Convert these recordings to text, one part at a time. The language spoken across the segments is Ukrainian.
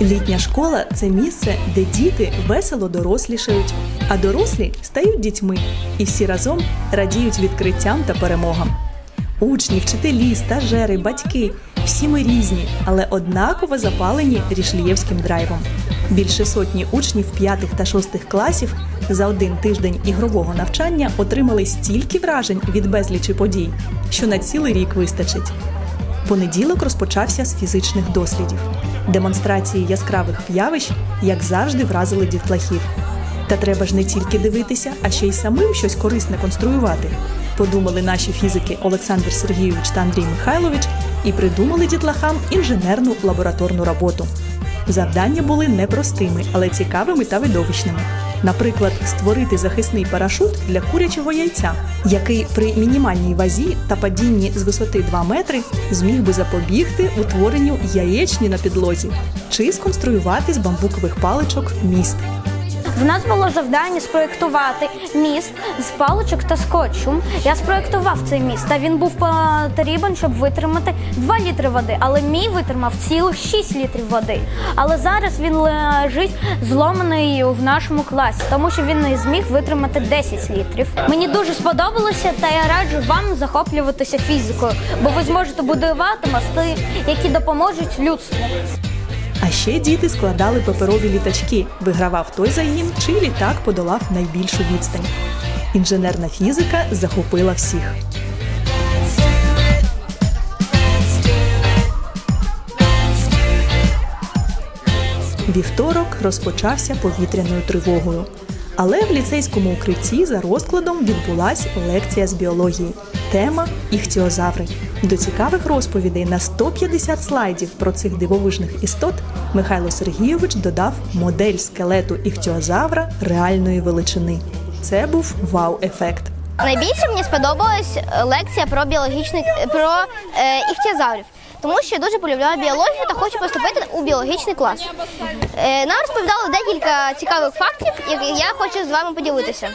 Літня школа це місце, де діти весело дорослішають, а дорослі стають дітьми і всі разом радіють відкриттям та перемогам. Учні, вчителі, стажери, батьки всі ми різні, але однаково запалені рішлієвським драйвом. Більше сотні учнів п'ятих та шостих класів за один тиждень ігрового навчання отримали стільки вражень від безлічі подій, що на цілий рік вистачить. Понеділок розпочався з фізичних дослідів. Демонстрації яскравих явищ, як завжди, вразили дітлахів. Та треба ж не тільки дивитися, а ще й самим щось корисне конструювати. Подумали наші фізики Олександр Сергійович та Андрій Михайлович і придумали дітлахам інженерну лабораторну роботу. Завдання були непростими, але цікавими та видовищними. Наприклад, створити захисний парашут для курячого яйця, який при мінімальній вазі та падінні з висоти 2 метри зміг би запобігти утворенню яєчні на підлозі, чи сконструювати з бамбукових паличок міст. В нас було завдання спроєктувати міст з паличок та скотчу. Я спроєктував цей міст, та він був потрібен, щоб витримати 2 літри води. Але мій витримав цілих 6 літрів води. Але зараз він лежить зломаний в нашому класі, тому що він не зміг витримати 10 літрів. Мені дуже сподобалося, та я раджу вам захоплюватися фізикою, бо ви зможете будувати мости, які допоможуть людству. А ще діти складали паперові літачки, вигравав той загін, чий літак подолав найбільшу відстань. Інженерна фізика захопила всіх. Вівторок розпочався повітряною тривогою. Але в ліцейському укритті за розкладом відбулась лекція з біології. Тема іхтіозаври. До цікавих розповідей на 150 слайдів про цих дивовижних істот Михайло Сергійович додав модель скелету іхтіозавра реальної величини. Це був вау-ефект. Найбільше мені сподобалась лекція про біологічний про е, іхтіозаврів, тому що я дуже полюбляю біологію та хочу поступити у біологічний клас. Е, нам розповідали декілька цікавих фактів, які я хочу з вами поділитися.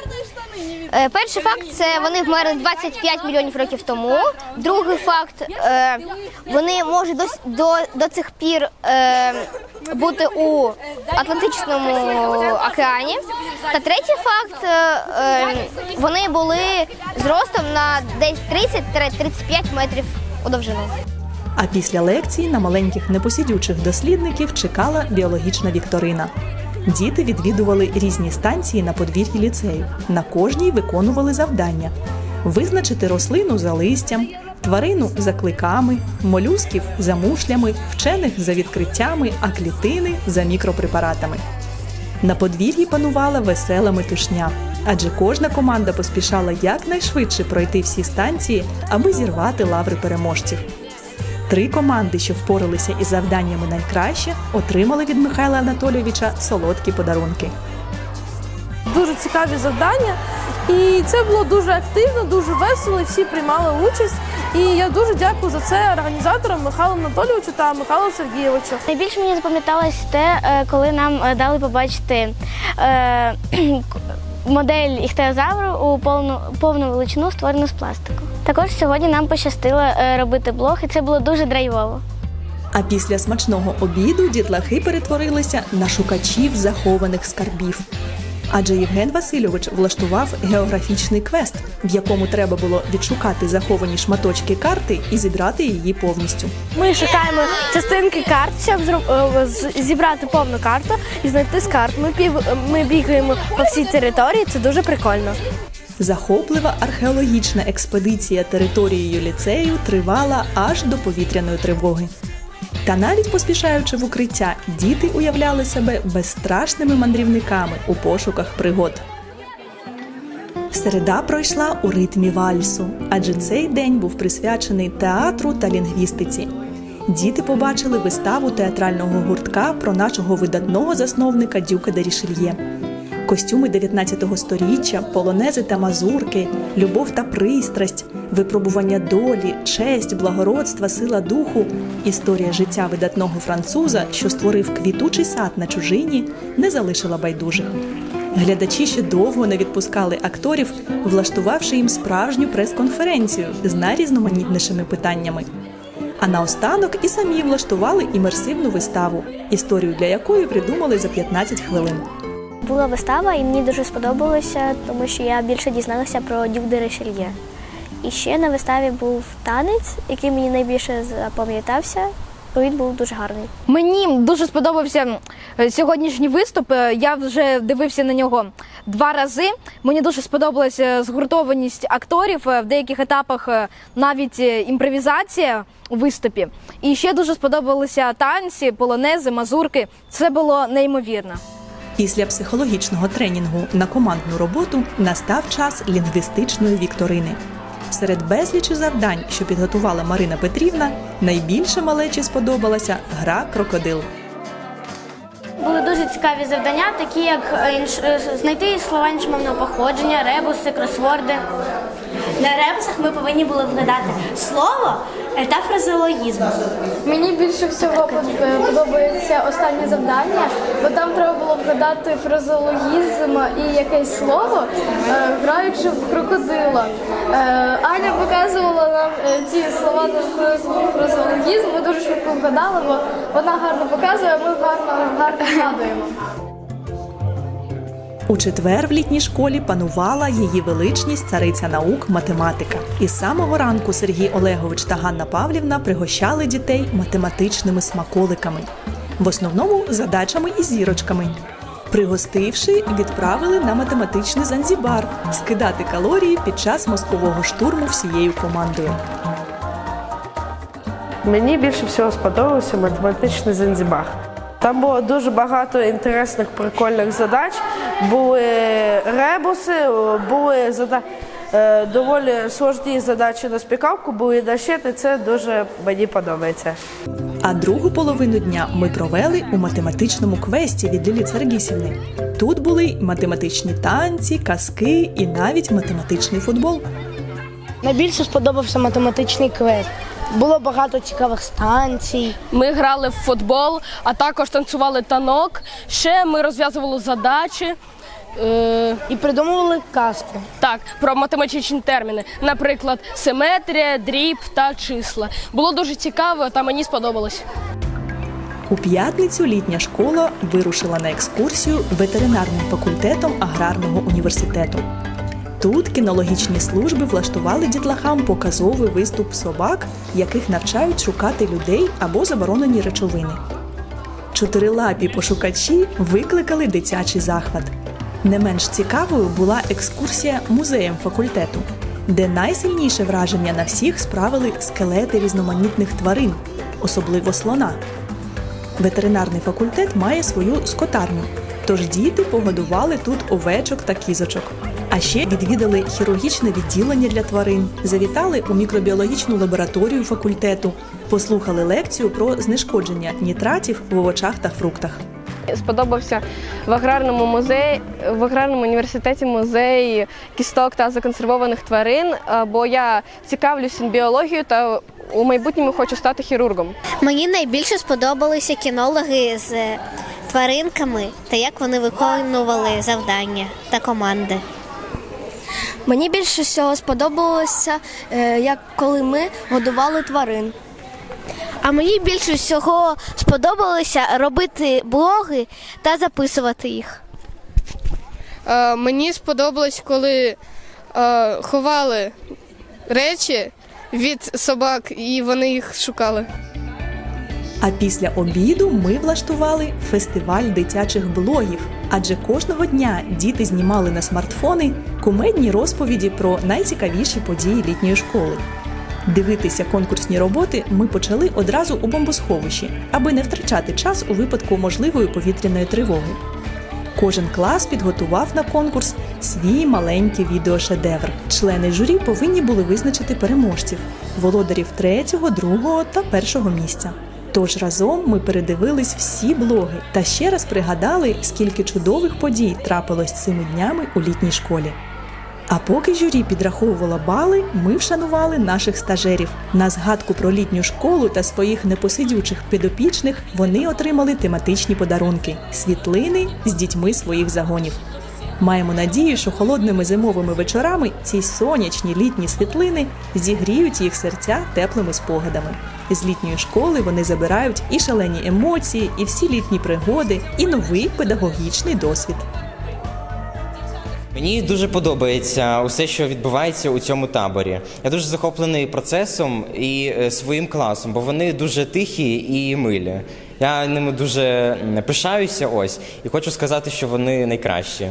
Е, перший факт це вони вмерли 25 мільйонів років тому. Другий факт е, вони можуть до, до, до цих пір бути у Атлантичному океані. Та третій факт вони були зростом на десь 30-35 метрів у довжину. А після лекції на маленьких непосідючих дослідників чекала біологічна вікторина. Діти відвідували різні станції на подвір'ї ліцею. На кожній виконували завдання: визначити рослину за листям, тварину за кликами, молюсків за мушлями, вчених за відкриттями, а клітини за мікропрепаратами. На подвір'ї панувала весела метушня, адже кожна команда поспішала якнайшвидше пройти всі станції, аби зірвати лаври переможців. Три команди, що впоралися із завданнями найкраще, отримали від Михайла Анатолійовича солодкі подарунки. дуже цікаві завдання. І це було дуже активно, дуже весело, і всі приймали участь. І я дуже дякую за це організаторам Михайлу Анатолійовичу та Михайлу Сергійовичу. Найбільше мені запам'яталось те, е, коли нам е, дали побачити е, модель іхтеозавру у повну, повну величину, створену з пластику. Також сьогодні нам пощастило е, робити блог, і це було дуже драйвово. А після смачного обіду дітлахи перетворилися на шукачів захованих скарбів. Адже Євген Васильович влаштував географічний квест, в якому треба було відшукати заховані шматочки карти і зібрати її повністю. Ми шукаємо частинки карт, щоб е, з- зібрати повну карту і знайти скарб. Ми пів ми бігаємо по всій території. Це дуже прикольно. Захоплива археологічна експедиція територією ліцею тривала аж до повітряної тривоги. Та навіть поспішаючи в укриття, діти уявляли себе безстрашними мандрівниками у пошуках пригод. Середа пройшла у ритмі вальсу, адже цей день був присвячений театру та лінгвістиці. Діти побачили виставу театрального гуртка про нашого видатного засновника Дюка де Рішельє. Костюми 19 століття, полонези та мазурки, любов та пристрасть, випробування долі, честь, благородства, сила духу, історія життя видатного француза, що створив квітучий сад на чужині, не залишила байдужих. Глядачі ще довго не відпускали акторів, влаштувавши їм справжню прес-конференцію з найрізноманітнішими питаннями. А наостанок і самі влаштували імерсивну виставу, історію для якої придумали за 15 хвилин. Була вистава, і мені дуже сподобалося, тому що я більше дізналася про Дюк де Ришельє. І ще на виставі був танець, який мені найбільше запам'ятався, він був дуже гарний. Мені дуже сподобався е, сьогоднішній виступ. Е, Я вже дивився на нього два рази. Мені дуже сподобалася згуртованість акторів е, в деяких етапах, е, навіть е, імпровізація у виступі. І ще дуже сподобалися танці, полонези, мазурки. Це було неймовірно. Після психологічного тренінгу на командну роботу настав час лінгвістичної вікторини. Серед безлічі завдань, що підготувала Марина Петрівна, найбільше малечі сподобалася гра крокодил. Були дуже цікаві завдання, такі як е, інш- е, знайти слова іншомовного походження, ребуси, кросворди. На ребусах ми повинні були вгадати слово та фразеологізм. Мені більше всього подобається останнє завдання, бо там треба було вгадати фразеологізм і якесь слово, е, граючи в крокодила. Е, Аня показувала нам е, ці слова на фраз- фразеологізм. Ми дуже швидко вгадали, бо вона гарно показує, а ми гарно гарно згадуємо. У четвер в літній школі панувала її величність цариця наук математика. І з самого ранку Сергій Олегович та Ганна Павлівна пригощали дітей математичними смаколиками, в основному задачами і зірочками. Пригостивши, відправили на математичний Занзібар скидати калорії під час мозкового штурму всією командою. Мені більше всього сподобався математичний Занзібар. Там було дуже багато інтересних прикольних задач. Були ребуси, були зада... е, доволі сложні задачі на спікавку, були дощити. Це дуже мені подобається. А другу половину дня ми провели у математичному квесті від Лілі Царгісівни. Тут були й математичні танці, казки і навіть математичний футбол. Найбільше сподобався математичний квест. Було багато цікавих станцій. Ми грали в футбол, а також танцювали танок. Ще ми розв'язували задачі. Е, І придумували казку. так, про математичні терміни, наприклад, симетрія, дріб та числа. Було дуже цікаво, та мені сподобалось. У п'ятницю літня школа вирушила на екскурсію ветеринарним факультетом аграрного університету. Тут кінологічні служби влаштували дітлахам показовий виступ собак, яких навчають шукати людей або заборонені речовини. Чотирилапі пошукачі викликали дитячий захват. Не менш цікавою була екскурсія музеєм факультету, де найсильніше враження на всіх справили скелети різноманітних тварин, особливо слона. Ветеринарний факультет має свою скотарню, тож діти погодували тут овечок та кізочок. А ще відвідали хірургічне відділення для тварин, завітали у мікробіологічну лабораторію факультету, послухали лекцію про знешкодження нітратів в овочах та фруктах. Сподобався в аграрному музеї, в аграрному університеті музей кісток та законсервованих тварин, е, бо я цікавлюся біологією та у майбутньому хочу стати хірургом. Мені найбільше сподобалися кінологи з тваринками та як вони виконували завдання та команди. Мені більше всього сподобалося, е, як коли ми годували тварин. А мені більше всього сподобалося робити блоги та записувати їх. Е, Мені сподобалось, коли е, ховали речі від собак і вони їх шукали. А після обіду ми влаштували фестиваль дитячих блогів, адже кожного дня діти знімали на смартфони кумедні розповіді про найцікавіші події літньої школи. Дивитися конкурсні роботи ми почали одразу у бомбосховищі, аби не втрачати час у випадку можливої повітряної тривоги. Кожен клас підготував на конкурс свій маленький відеошедевр. Члени журі повинні були визначити переможців володарів третього, другого та першого місця. Тож разом ми передивились всі блоги та ще раз пригадали, скільки чудових подій трапилось цими днями у літній школі. А поки журі підраховувало бали, ми вшанували наших стажерів. На згадку про літню школу та своїх непосидючих підопічних вони отримали тематичні подарунки світлини з дітьми своїх загонів. Маємо надію, що холодними зимовими вечорами ці сонячні літні світлини зігріють їх серця теплими спогадами. З літньої школи вони забирають і шалені емоції, і всі літні пригоди, і новий педагогічний досвід. Мені дуже подобається усе, що відбувається у цьому таборі. Я дуже захоплений процесом і е, своїм класом, бо вони дуже тихі і милі. Я ними дуже пишаюся ось і хочу сказати, що вони найкращі.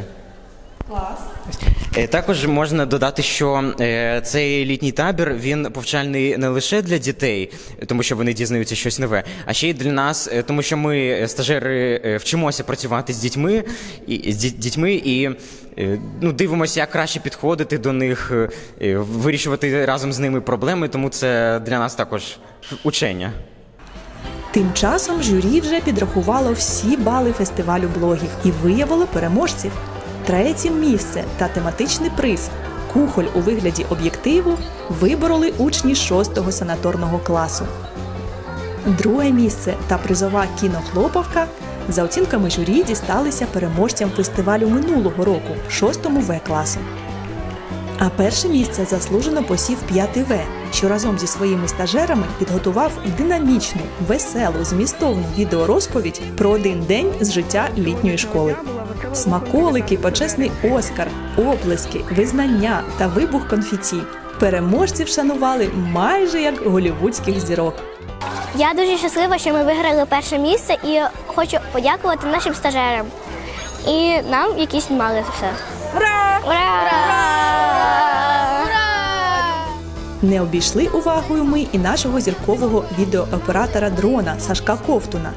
Е, Також можна додати, що е, цей літній табір він повчальний не лише для дітей, тому що вони дізнаються щось нове, а ще й для нас, е, тому що ми, е, стажери, е, вчимося працювати з дітьми і з діт- дітьми і е, ну, дивимося, як краще підходити до них, е, е, вирішувати разом з ними проблеми. Тому це для нас також учення. Тим часом журі вже підрахувало всі бали фестивалю блогів і виявило переможців. Третє місце та тематичний приз кухоль у вигляді об'єктиву вибороли учні 6-го санаторного класу. Друге місце та призова кінохлопавка за оцінками журі дісталися переможцям фестивалю минулого року 6-му В класу. А перше місце заслужено посів 5 В, що разом зі своїми стажерами підготував динамічну, веселу, змістовну відеорозповідь про один день з життя літньої школи. Смаколики, почесний Оскар, оплески, визнання та вибух конфеті. Переможців шанували майже як голівудських зірок. Я дуже щаслива, що ми виграли перше місце і хочу подякувати нашим стажерам. І нам, які знімали все. Ура! Ура! Не обійшли увагою ми і нашого зіркового відеооператора дрона Сашка Ковтуна.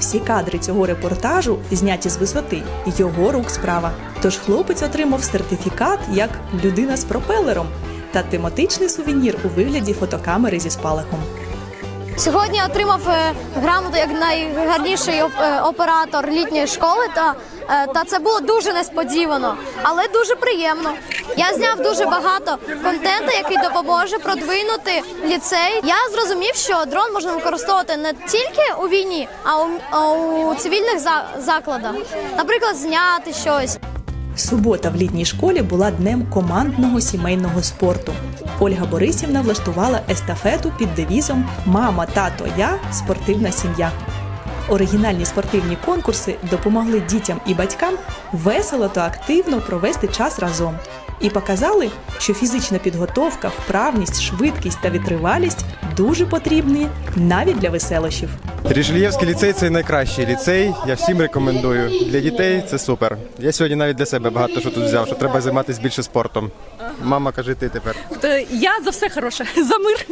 Всі кадри цього репортажу зняті з висоти його рук справа. Тож хлопець отримав сертифікат як людина з пропелером та тематичний сувенір у вигляді фотокамери зі спалахом. Сьогодні отримав е, грамоту як найгарніший е, оператор літньої школи. Та, та це було дуже несподівано, але дуже приємно. Я зняв дуже багато контенту, який допоможе продвинути ліцей. Я зрозумів, що дрон можна використовувати не тільки у війні, а у, у цивільних за- закладах. Наприклад, зняти щось. Субота в літній школі була днем командного сімейного спорту. Ольга Борисівна влаштувала естафету під девізом Мама, тато, я спортивна сім'я. Оригінальні спортивні конкурси допомогли дітям і батькам весело та активно провести час разом і показали, що фізична підготовка, вправність, швидкість та витривалість дуже потрібні навіть для веселощів. Рішельєвський ліцей це найкращий ліцей. Я всім рекомендую. Для дітей це супер. Я сьогодні навіть для себе багато що тут взяв, що треба займатися більше спортом. Мама, кажи ти тепер. Я за все хороше, за мир.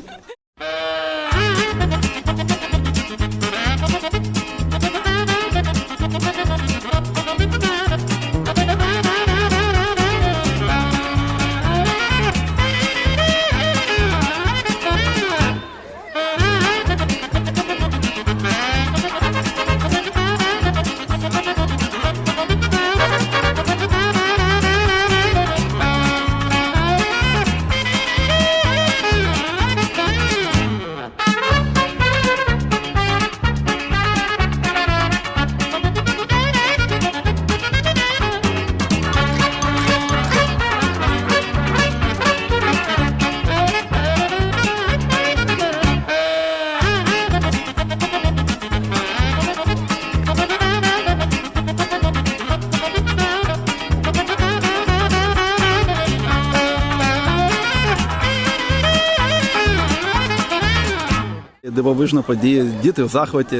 Дивовижна подія, діти в захваті,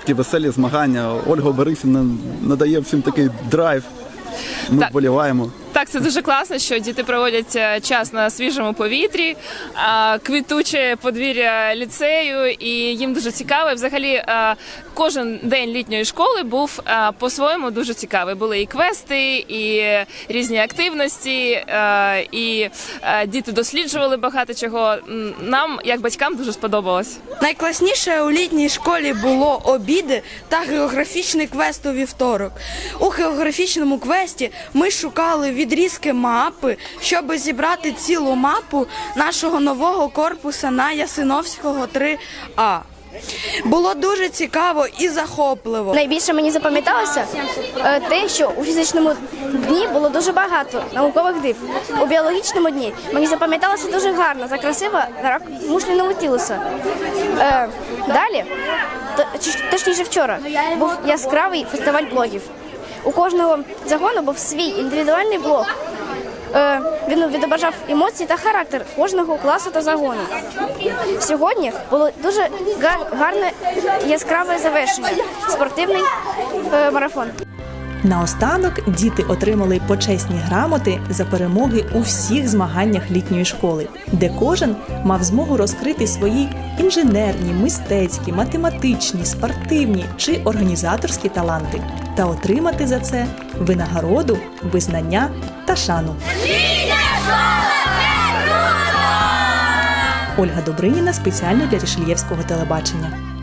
такі веселі змагання. Ольга Борисівна надає всім такий драйв. Ми Так. вболіваємо. Так, це дуже класно, що діти проводять е, час на свіжому повітрі, квітуче подвір'я ліцею, і їм дуже цікаво. І Взагалі, е, кожен день літньої школи був е, по-своєму дуже цікавий. Були і квести, і різні активності, і діти досліджували багато чого. Нам, як батькам, дуже сподобалось. Найкласніше у літній школі було обіди та географічний квест у вівторок. У географічному квесті ми шукали відрізки мапи, щоб зібрати цілу мапу нашого нового корпуса на Ясиновського 3А. Було дуже цікаво і захопливо. Найбільше мені запам'яталося е, те, що у фізичному дні було дуже багато наукових див. У біологічному дні мені запам'яталося дуже гарно та красиво рак мушліного тілуса. Е, далі, точніше вчора, був яскравий фестиваль блогів. У кожного загону був свій індивідуальний блог. Е, він відображав емоції та характер кожного класу та загону. Сьогодні було дуже гар- гарне яскраве завершення спортивний е, марафон. Наостанок діти отримали почесні грамоти за перемоги у всіх змаганнях літньої школи, де кожен мав змогу розкрити свої інженерні, мистецькі, математичні, спортивні чи організаторські таланти та отримати за це винагороду, визнання та шану. Ольга Добриніна спеціально для Рішельєвського телебачення.